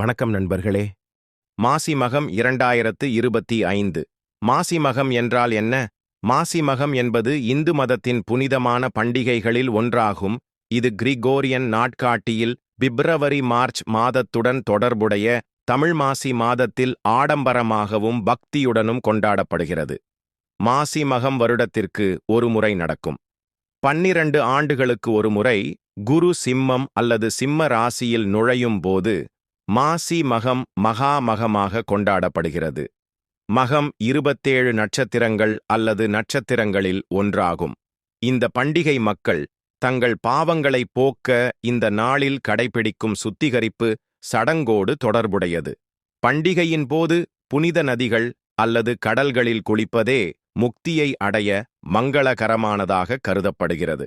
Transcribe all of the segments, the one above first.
வணக்கம் நண்பர்களே. மாசி மகம் இரண்டாயிரத்து இருபத்தி ஐந்து. மாசி மகம் என்றால் என்ன? மாசி மகம் என்பது இந்து மதத்தின் புனிதமான பண்டிகைகளில் ஒன்றாகும். இது கிரிகோரியன் நாட்காட்டியில் பிப்ரவரி மார்ச் மாதத்துடன் தொடர்புடைய தமிழ் மாசி மாதத்தில் ஆடம்பரமாகவும் பக்தியுடனும் கொண்டாடப்படுகிறது. மாசி மகம் வருடத்திற்கு ஒரு முறை நடக்கும். பன்னிரண்டு ஆண்டுகளுக்கு ஒரு முறை குரு சிம்மம் அல்லது சிம்ம ராசியில் நுழையும் போது மாசி மகம் மகா மகமாக கொண்டாடப்படுகிறது. மகம் இருபத்தேழு நட்சத்திரங்கள் அல்லது நட்சத்திரங்களில் ஒன்றாகும். இந்த பண்டிகை மக்கள் தங்கள் பாவங்களை போக்க இந்த நாளில் கடைபிடிக்கும் சுத்திகரிப்பு சடங்கோடு தொடர்புடையது. பண்டிகையின் போது புனித நதிகள் அல்லது கடல்களில் குளிப்பதே முக்தியை அடைய மங்களகரமானதாக கருதப்படுகிறது.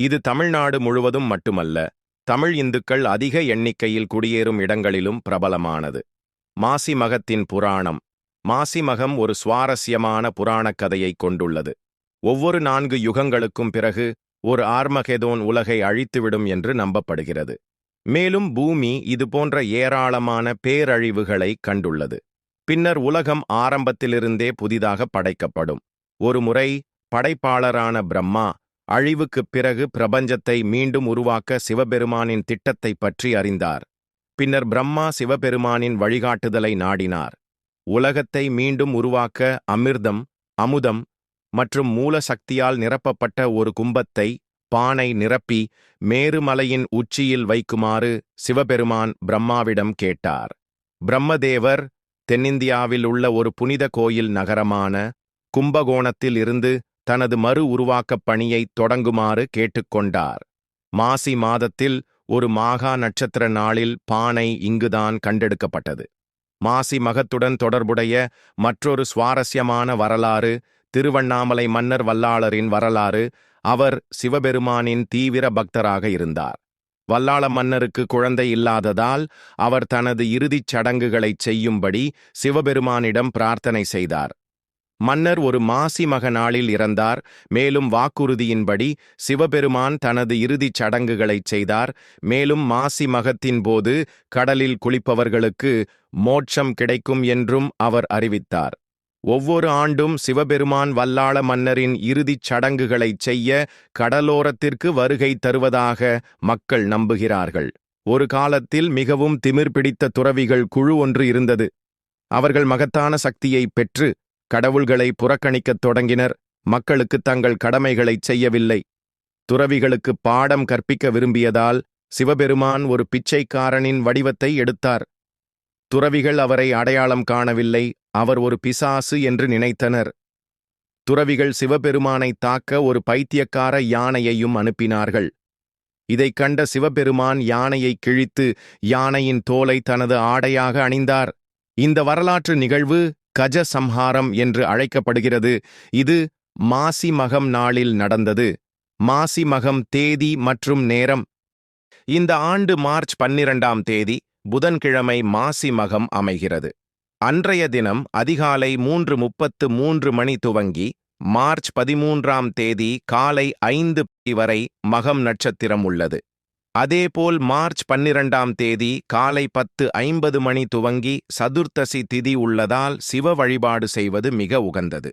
இது தமிழ்நாடு முழுவதும் மட்டுமல்ல தமிழ் இந்துக்கள் அதிக எண்ணிக்கையில் குடியேறும் இடங்களிலும் பிரபலமானது. மாசி மகத்தின் புராணம். மாசிமகம் ஒரு சுவாரஸ்யமான புராணக் கதையை கொண்டுள்ளது. ஒவ்வொரு நான்கு யுகங்களுக்கும் பிறகு ஒரு ஆர்மகெதோன் உலகை அழித்துவிடும் என்று நம்பப்படுகிறது. மேலும் பூமி இதுபோன்ற ஏராளமான பேரழிவுகளை கண்டுள்ளது. பின்னர் உலகம் ஆரம்பத்திலிருந்தே புதிதாக படைக்கப்படும். ஒருமுறை படைப்பாளரான பிரம்மா அழிவுக்குப் பிறகு பிரபஞ்சத்தை மீண்டும் உருவாக்க சிவபெருமானின் திட்டத்தை பற்றி அறிந்தார். பின்னர் பிரம்மா சிவபெருமானின் வழிகாட்டுதலை நாடினார். உலகத்தை மீண்டும் உருவாக்க அமிர்தம் அமுதம் மற்றும் மூல சக்தியால் நிரப்பப்பட்ட ஒரு கும்பத்தை பானை நிரப்பி மேருமலையின் உச்சியில் வைக்குமாறு சிவபெருமான் பிரம்மாவிடம் கேட்டார். பிரம்மதேவர் தென்னிந்தியாவில் உள்ள ஒரு புனித கோயில் நகரமான கும்பகோணத்தில் இருந்து தனது மறு உருவாக்கப் பணியை தொடங்குமாறு கேட்டுக்கொண்டார். மாசி மாதத்தில் ஒரு மாகா நட்சத்திர நாளில் பானை இங்குதான் கண்டெடுக்கப்பட்டது. மாசி மகத்துடன் தொடர்புடைய மற்றொரு சுவாரஸ்யமான வரலாறு திருவண்ணாமலை மன்னர் வல்லாளரின் வரலாறு அவர் சிவபெருமானின் தீவிர பக்தராக இருந்தார். வல்லாள மன்னருக்கு குழந்தை இல்லாததால் அவர் தனது இறுதிச் சடங்குகளைச் செய்யும்படி சிவபெருமானிடம் பிரார்த்தனை செய்தார். மன்னர் ஒரு மாசி மக நாளில் இறந்தார். மேலும் வாக்குறுதியின்படி சிவபெருமான் தனது இறுதிச் சடங்குகளைச் செய்தார். மேலும் மாசி மகத்தின் போது கடலில் குளிப்பவர்களுக்கு மோட்சம் கிடைக்கும் என்றும் அவர் அறிவித்தார். ஒவ்வொரு ஆண்டும் சிவபெருமான் வல்லாள மன்னரின் இறுதிச் சடங்குகளைச் செய்ய கடலோரத்திற்கு வருகை தருவதாக மக்கள் நம்புகிறார்கள். ஒரு காலத்தில் மிகவும் திமிர் பிடித்த துறவிகள் குழு ஒன்று இருந்தது. அவர்கள் மகத்தான சக்தியை பெற்று கடவுள்களை புறக்கணிக்கத் தொடங்கினர். மக்களுக்கு தங்கள் கடமைகளைச் செய்யவில்லை. துறவிகளுக்கு பாடம் கற்பிக்க விரும்பியதால் சிவபெருமான் ஒரு பிச்சைக்காரனின் வடிவத்தை எடுத்தார். துறவிகள் அவரை அடையாளம் காணவில்லை. அவர் ஒரு பிசாசு என்று நினைத்தனர். துறவிகள் சிவபெருமானை தாக்க ஒரு பைத்தியக்கார யானையையும் அனுப்பினார்கள். இதைக் கண்ட சிவபெருமான் யானையை கிழித்து யானையின் தோலை தனது ஆடையாக அணிந்தார். இந்த வரலாற்று நிகழ்வு கஜ சம்ஹாரம் என்று அழைக்கப்படுகிறது. இது மாசி மகம் நாளில் நடந்தது. மாசி மகம் தேதி மற்றும் நேரம். இந்த ஆண்டு மார்ச் பன்னிரண்டாம் தேதி புதன்கிழமை மாசி மகம் அமைகிறது. அன்றைய தினம் அதிகாலை மூன்று முப்பத்து மூன்று மணி துவங்கி மார்ச் பதிமூன்றாம் தேதி காலை ஐந்து வரை மகம் நட்சத்திரம் உள்ளது. அதேபோல் மார்ச் பன்னிரண்டாம் தேதி காலை பத்து ஐம்பது மணி துவங்கி சதுர்த்தசி திதி உள்ளதால் சிவ வழிபாடு செய்வது மிக உகந்தது.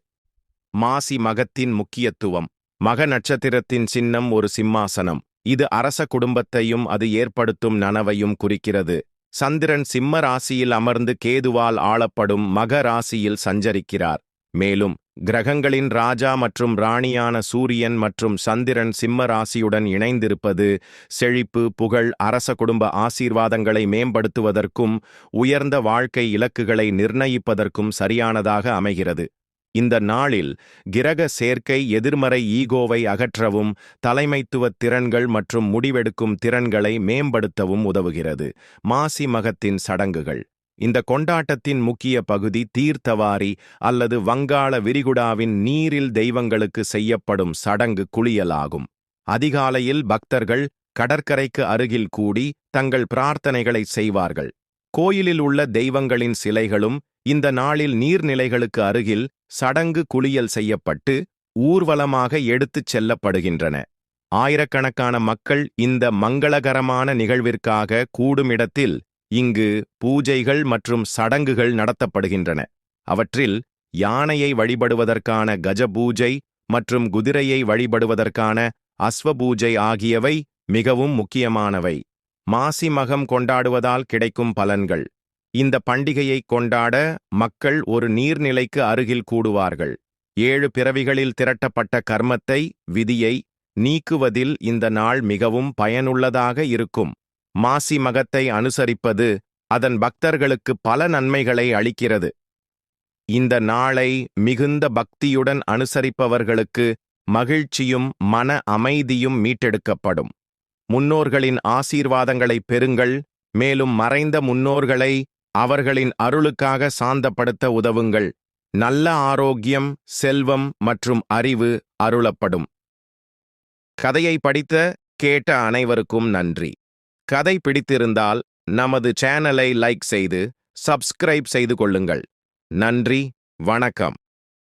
மாசி மகத்தின் முக்கியத்துவம். மக நட்சத்திரத்தின் சின்னம் ஒரு சிம்மாசனம். இது அரச குடும்பத்தையும் அது ஏற்படுத்தும் நனவையும் குறிக்கிறது. சந்திரன் சிம்ம ராசியில் அமர்ந்து கேதுவால் ஆளப்படும் மக ராசியில் சஞ்சரிக்கிறார். மேலும் கிரகங்களின் ராஜா மற்றும் ராணியான சூரியன் மற்றும் சந்திரன் சிம்ம ராசியுடன் இணைந்திருப்பது செழிப்பு புகழ் அரச குடும்ப ஆசீர்வாதங்களை மேம்படுத்துவதற்கும் உயர்ந்த வாழ்க்கை இலக்குகளை நிர்ணயிப்பதற்கும் சரியானதாக அமைகிறது. இந்த நாளில் கிரக சேர்க்கை எதிர்மறை ஈகோவை அகற்றவும் தலைமைத்துவ திறன்கள் மற்றும் முடிவெடுக்கும் திறன்களை மேம்படுத்தவும் உதவுகிறது. மாசி மகத்தின் சடங்குகள். இந்த கொண்டாட்டத்தின் முக்கிய பகுதி தீர்த்தவாரி அல்லது வங்காள விரிகுடாவின் நீரில் தெய்வங்களுக்கு செய்யப்படும் சடங்கு குளியலாகும். அதிகாலையில் பக்தர்கள் கடற்கரைக்கு அருகில் கூடி தங்கள் பிரார்த்தனைகளை செய்வார்கள். கோயிலில் உள்ள தெய்வங்களின் சிலைகளும் இந்த நாளில் நீர்நிலைகளுக்கு அருகில் சடங்கு குளியல் செய்யப்பட்டு ஊர்வலமாக எடுத்துச் செல்லப்படுகின்றன. ஆயிரக்கணக்கான மக்கள் இந்த மங்களகரமான நிகழ்விற்காக கூடுமிடத்தில் இங்கு பூஜைகள் மற்றும் சடங்குகள் நடத்தப்படுகின்றன. அவற்றில் யானையை வழிபடுவதற்கான கஜ பூஜை மற்றும் குதிரையை வழிபடுவதற்கான அஸ்வபூஜை ஆகியவை மிகவும் முக்கியமானவை. மாசி மகம் கொண்டாடுவதால் கிடைக்கும் பலன்கள். இந்த பண்டிகையை கொண்டாட மக்கள் ஒரு நீர்நிலைக்கு அருகில் கூடுவார்கள். ஏழு பிறவிகளில் திரட்டப்பட்ட கர்மத்தை விதியை நீக்குவதில் இந்த நாள் மிகவும் பயனுள்ளதாக இருக்கும். மாசி மகத்தை அனுசரிப்பது அதன் பக்தர்களுக்கு பல நன்மைகளை அளிக்கிறது. இந்த நாளை மிகுந்த பக்தியுடன் அனுசரிப்பவர்களுக்கு மகிழ்ச்சியும் மன அமைதியும் மீட்டெடுக்கப்படும். முன்னோர்களின் ஆசீர்வாதங்களை பெறுங்கள் மேலும் மறைந்த முன்னோர்களை அவர்களின் அருளுக்காக சாந்தப்படுத்த உதவுங்கள். நல்ல ஆரோக்கியம் செல்வம் மற்றும் அறிவு அருளப்படும். கதையை படித்த கேட்ட அனைவருக்கும் நன்றி. கதை பிடித்திருந்தால் நமது சேனலை லைக் செய்து சப்ஸ்கிரைப் செய்து கொள்ளுங்கள். நன்றி வணக்கம்.